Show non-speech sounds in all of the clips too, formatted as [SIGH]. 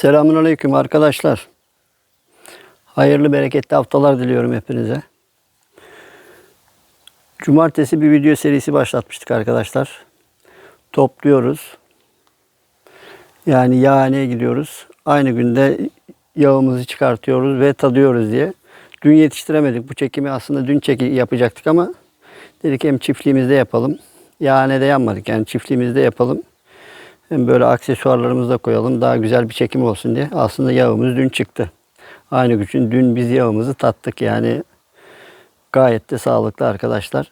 Selamun Aleyküm arkadaşlar. Hayırlı bereketli haftalar diliyorum hepinize. Cumartesi bir video serisi başlatmıştık arkadaşlar. Topluyoruz. Yani yağhaneye gidiyoruz. Aynı günde yağımızı çıkartıyoruz ve tadıyoruz diye. Dün yetiştiremedik. Bu çekimi aslında dün çeki yapacaktık ama dedik hem çiftliğimizde yapalım. Yağhanede yanmadık yani çiftliğimizde yapalım. Hem böyle aksesuarlarımızı da koyalım. Daha güzel bir çekim olsun diye. Aslında yağımız dün çıktı. Aynı gün dün biz yağımızı tattık. Yani gayet de sağlıklı arkadaşlar.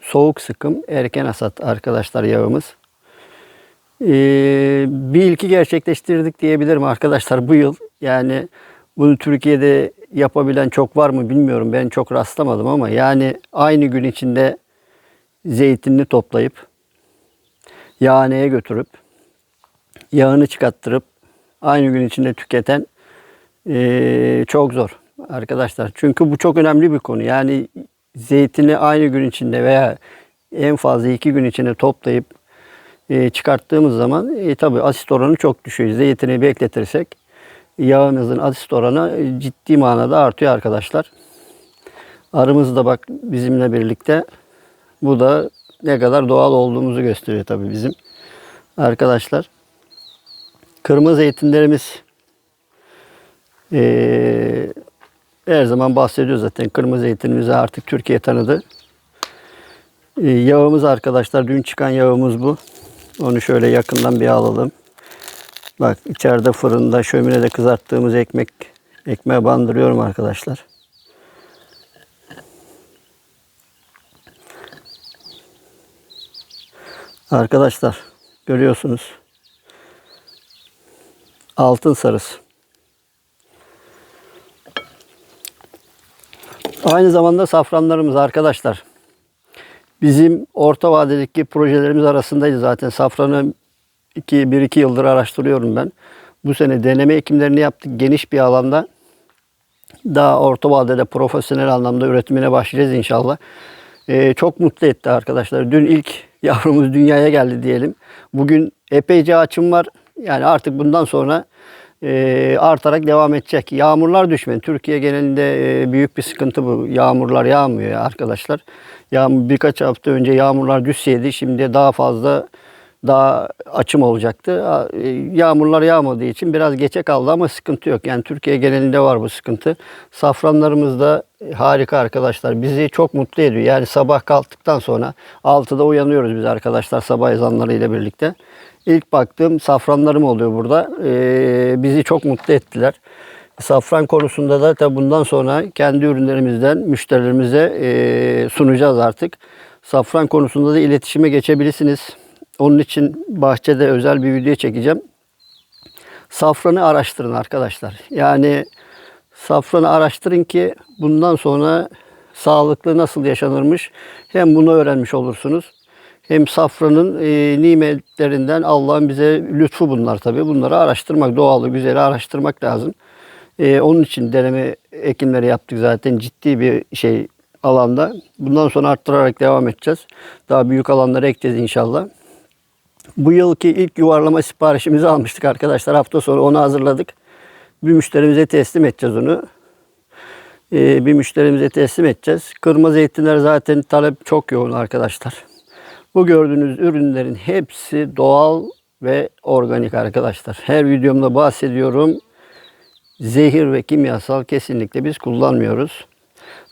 Soğuk sıkım erken hasat arkadaşlar yağımız. Ee, bir ilki gerçekleştirdik diyebilirim arkadaşlar bu yıl. Yani bunu Türkiye'de yapabilen çok var mı bilmiyorum. Ben çok rastlamadım ama yani aynı gün içinde zeytinini toplayıp yağhaneye götürüp yağını çıkarttırıp aynı gün içinde tüketen eee, çok zor arkadaşlar. Çünkü bu çok önemli bir konu. Yani zeytini aynı gün içinde veya en fazla iki gün içinde toplayıp eee, çıkarttığımız zaman e, tabii asit oranı çok düşüyor. Zeytini bekletirsek yağınızın asit oranı e, ciddi manada artıyor arkadaşlar. Arımız da bak bizimle birlikte. Bu da ne kadar doğal olduğumuzu gösteriyor tabii bizim arkadaşlar. Kırmızı zeytinlerimiz eee, her zaman bahsediyor zaten. Kırmızı zeytinimizi artık Türkiye tanıdı. Eee, yağımız arkadaşlar dün çıkan yağımız bu. Onu şöyle yakından bir alalım. Bak içeride fırında şöminede kızarttığımız ekmek ekmeğe bandırıyorum arkadaşlar. Arkadaşlar görüyorsunuz. Altın sarısı. Aynı zamanda safranlarımız arkadaşlar. Bizim orta vadedeki projelerimiz arasındaydı zaten. Safranı 1-2 yıldır araştırıyorum ben. Bu sene deneme ekimlerini yaptık geniş bir alanda. Daha orta vadede profesyonel anlamda üretimine başlayacağız inşallah. Ee, çok mutlu etti arkadaşlar. Dün ilk [LAUGHS] yavrumuz dünyaya geldi diyelim. Bugün epeyce açım var. Yani artık bundan sonra e, artarak devam edecek. Yağmurlar düşmedi. Türkiye genelinde e, büyük bir sıkıntı bu. Yağmurlar yağmıyor ya arkadaşlar. Yağmur birkaç hafta önce yağmurlar düşseydi şimdi daha fazla daha açım olacaktı. E, Yağmurlar yağmadığı için biraz geçe kaldı ama sıkıntı yok. Yani Türkiye genelinde var bu sıkıntı. Safranlarımız da e, harika arkadaşlar. Bizi çok mutlu ediyor. Yani sabah kalktıktan sonra 6'da uyanıyoruz biz arkadaşlar sabah ezanlarıyla birlikte. İlk baktığım safranlarım oluyor burada. Ee, bizi çok mutlu ettiler. Safran konusunda da tabii bundan sonra kendi ürünlerimizden müşterilerimize e, sunacağız artık. Safran konusunda da iletişime geçebilirsiniz. Onun için bahçede özel bir video çekeceğim. Safranı araştırın arkadaşlar. Yani safranı araştırın ki bundan sonra sağlıklı nasıl yaşanırmış hem bunu öğrenmiş olursunuz. Hem safranın e, nimetlerinden Allah'ın bize lütfu bunlar tabii. Bunları araştırmak, doğalı, güzeli araştırmak lazım. E, onun için deneme ekimleri yaptık zaten ciddi bir şey alanda. Bundan sonra arttırarak devam edeceğiz. Daha büyük alanlara ekeceğiz inşallah. Bu yılki ilk yuvarlama siparişimizi almıştık arkadaşlar. Hafta sonu onu hazırladık. Bir müşterimize teslim edeceğiz onu. Ee, bir müşterimize teslim edeceğiz. Kırmızı zeytinler zaten talep çok yoğun arkadaşlar. Bu gördüğünüz ürünlerin hepsi doğal ve organik arkadaşlar. Her videomda bahsediyorum. Zehir ve kimyasal kesinlikle biz kullanmıyoruz.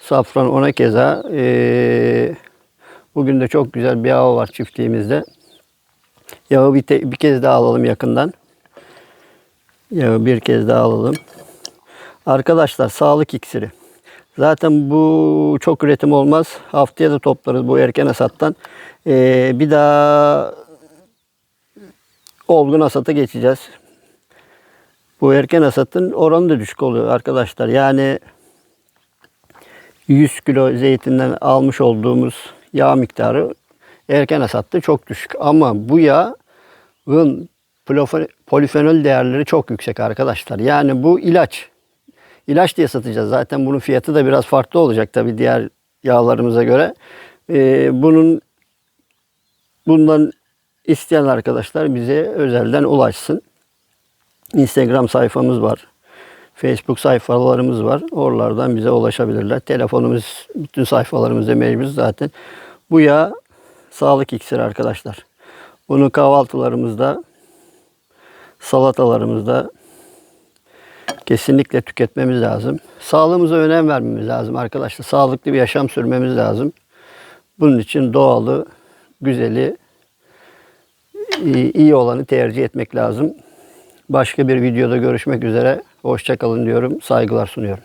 Safran ona keza. ee, bugün de çok güzel bir hava var çiftliğimizde. Yağı bir, te- bir kez daha alalım yakından. Yağı bir kez daha alalım. Arkadaşlar sağlık iksiri. Zaten bu çok üretim olmaz. Haftaya da toplarız bu erken hasattan. Ee, bir daha olgun hasata geçeceğiz. Bu erken hasatın oranı da düşük oluyor arkadaşlar. Yani 100 kilo zeytinden almış olduğumuz yağ miktarı erken hasatta çok düşük. Ama bu yağın plofe- polifenol değerleri çok yüksek arkadaşlar. Yani bu ilaç. İlaç diye satacağız. Zaten bunun fiyatı da biraz farklı olacak tabii diğer yağlarımıza göre. Ee, bunun bundan isteyen arkadaşlar bize özelden ulaşsın. Instagram sayfamız var. Facebook sayfalarımız var. Oralardan bize ulaşabilirler. Telefonumuz, bütün sayfalarımızda mevcut zaten. Bu yağ sağlık iksiri arkadaşlar. Bunu kahvaltılarımızda, salatalarımızda kesinlikle tüketmemiz lazım. Sağlığımıza önem vermemiz lazım arkadaşlar. Sağlıklı bir yaşam sürmemiz lazım. Bunun için doğalı, güzeli, iyi, olanı tercih etmek lazım. Başka bir videoda görüşmek üzere. Hoşçakalın diyorum. Saygılar sunuyorum.